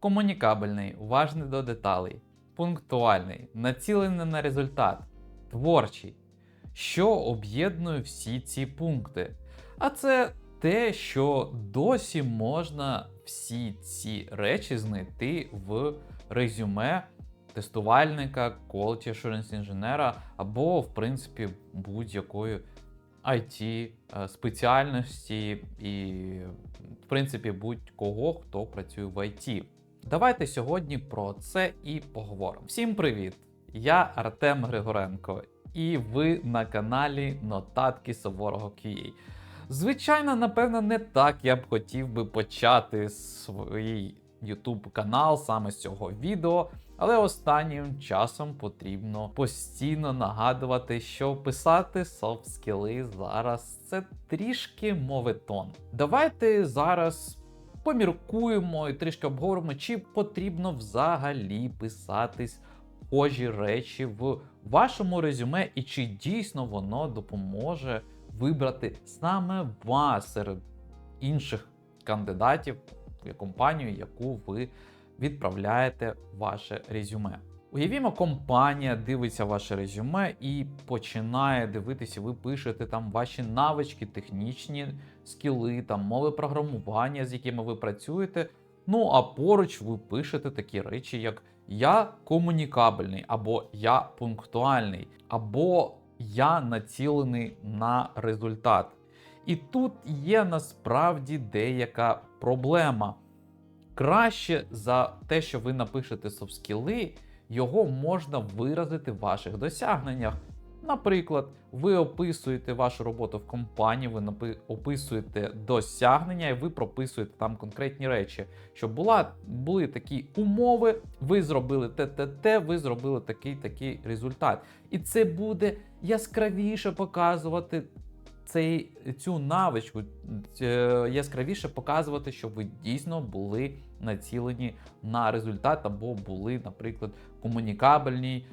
комунікабельний, уважний до деталей, пунктуальний, націлений на результат, творчий. Що об'єднує всі ці пункти? А це те, що досі можна всі ці речі знайти в резюме тестувальника, quality assurance інженера або, в принципі, будь-якої IT е, спеціальності і, в принципі, будь-кого, хто працює в IT. Давайте сьогодні про це і поговоримо. Всім привіт! Я Артем Григоренко, і ви на каналі Нотатки Суворого QA. Звичайно, напевно, не так я б хотів би почати свій YouTube канал саме з цього відео, але останнім часом потрібно постійно нагадувати, що писати софт скіли зараз це трішки моветон. Давайте зараз поміркуємо і трішки обговоримо, чи потрібно взагалі писатись схожі речі в вашому резюме, і чи дійсно воно допоможе вибрати саме вас серед інших кандидатів в компанію, яку ви відправляєте ваше резюме. Уявімо, компанія дивиться ваше резюме і починає дивитися, ви пишете там ваші навички, технічні скіли, там мови програмування, з якими ви працюєте. Ну а поруч ви пишете такі речі, як я комунікабельний, або я пунктуальний, або я націлений на результат. І тут є насправді деяка проблема. Краще за те, що ви напишете софт-скіли, його можна виразити в ваших досягненнях. Наприклад, ви описуєте вашу роботу в компанії, ви описуєте досягнення, і ви прописуєте там конкретні речі, щоб була, були такі умови, ви зробили те, те, те, ви зробили такий такий результат. І це буде яскравіше показувати цей, цю навичку, е, яскравіше показувати, що ви дійсно були націлені на результат, або були, наприклад, комунікабельні,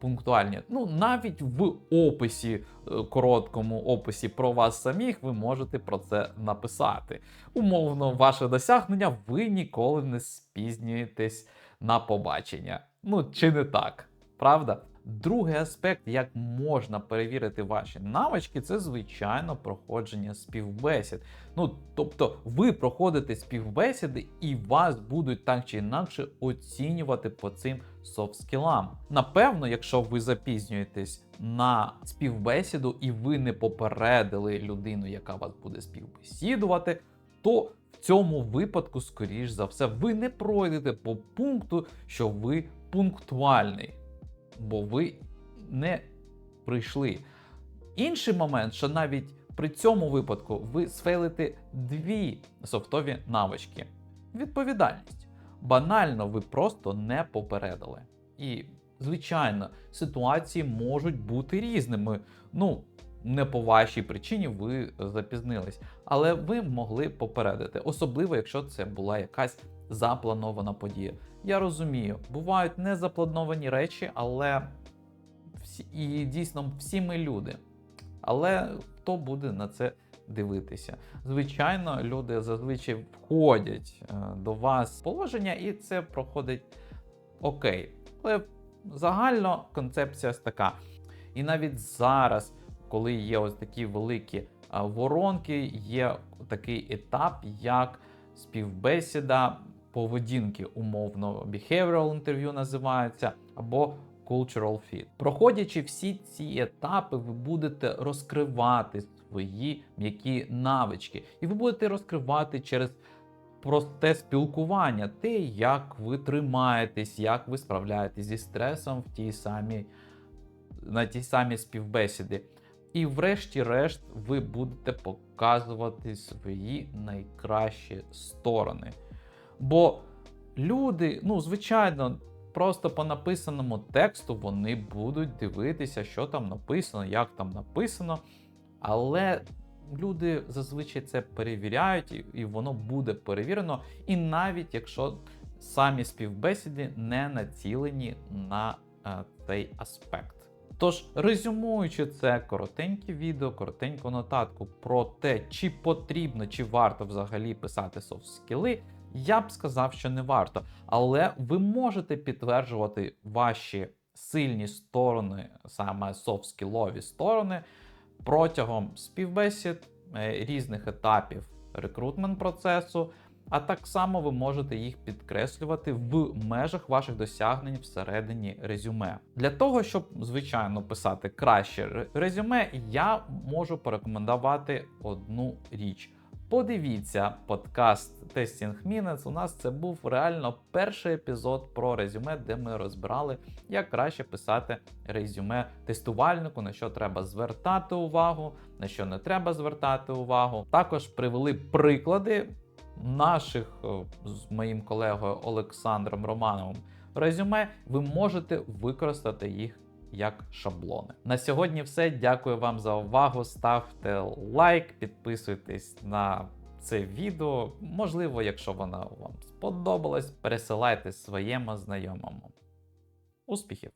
пунктуальні. Ну, навіть в описі, е, короткому описі про вас самих, ви можете про це написати. Умовно, ваше досягнення, ви ніколи не спізнюєтесь на побачення. Ну, чи не так, правда? Другий аспект, як можна перевірити ваші навички, це звичайно проходження співбесід. Ну тобто, ви проходите співбесіди, і вас будуть так чи інакше оцінювати по цим софт-скілам. Напевно, якщо ви запізнюєтесь на співбесіду і ви не попередили людину, яка вас буде співбесідувати, то в цьому випадку, скоріш за все, ви не пройдете по пункту, що ви пунктуальний бо ви не прийшли. Інший момент, що навіть при цьому випадку ви сфейлите дві софтові навички. Відповідальність. Банально, ви просто не попередили. І, звичайно, ситуації можуть бути різними. Ну, не по вашій причині ви запізнились, але ви могли попередити, особливо якщо це була якась запланована подія. Я розумію, бувають незаплановані речі, але всі, і дійсно всі ми люди. Але хто буде на це дивитися? Звичайно, люди зазвичай входять е, до вас в положення, і це проходить окей. Але загально концепція така. І навіть зараз, коли є ось такі великі воронки, є такий етап, як співбесіда поведінки, умовно, behavioral interview називається, або cultural fit. Проходячи всі ці етапи, ви будете розкривати свої м'які навички, і ви будете розкривати через просте спілкування, те, як ви тримаєтесь, як ви справляєтесь зі стресом в тій самій на тій самій співбесіди. І, врешті-решт, ви будете показувати свої найкращі сторони. Бо люди, ну, звичайно, просто по написаному тексту вони будуть дивитися, що там написано, як там написано. Але люди зазвичай це перевіряють, і, воно буде перевірено. І навіть якщо самі співбесіди не націлені на е, цей аспект. Тож, резюмуючи це коротеньке відео, коротеньку нотатку про те, чи потрібно, чи варто взагалі писати софт-скіли, Я б сказав, що не варто, але ви можете підтверджувати ваші сильні сторони, саме софт-скілові сторони, протягом співбесід е, різних етапів рекрутмент процесу. А так само ви можете їх підкреслювати в межах ваших досягнень всередині резюме. Для того, щоб звичайно писати краще резюме, я можу порекомендувати одну річ. Подивіться подкаст Testing Minutes. У нас це був реально перший епізод про резюме, де ми розбирали, як краще писати резюме тестувальнику, на що треба звертати увагу, на що не треба звертати увагу. Також привели приклади наших е, з моїм колегою Олександром Романовим резюме. Ви можете використати їх як шаблони. На сьогодні все. Дякую вам за увагу. Ставте лайк, підписуйтесь на це відео. Можливо, якщо воно вам сподобалось, пересилайте своєму знайомому. Успіхів!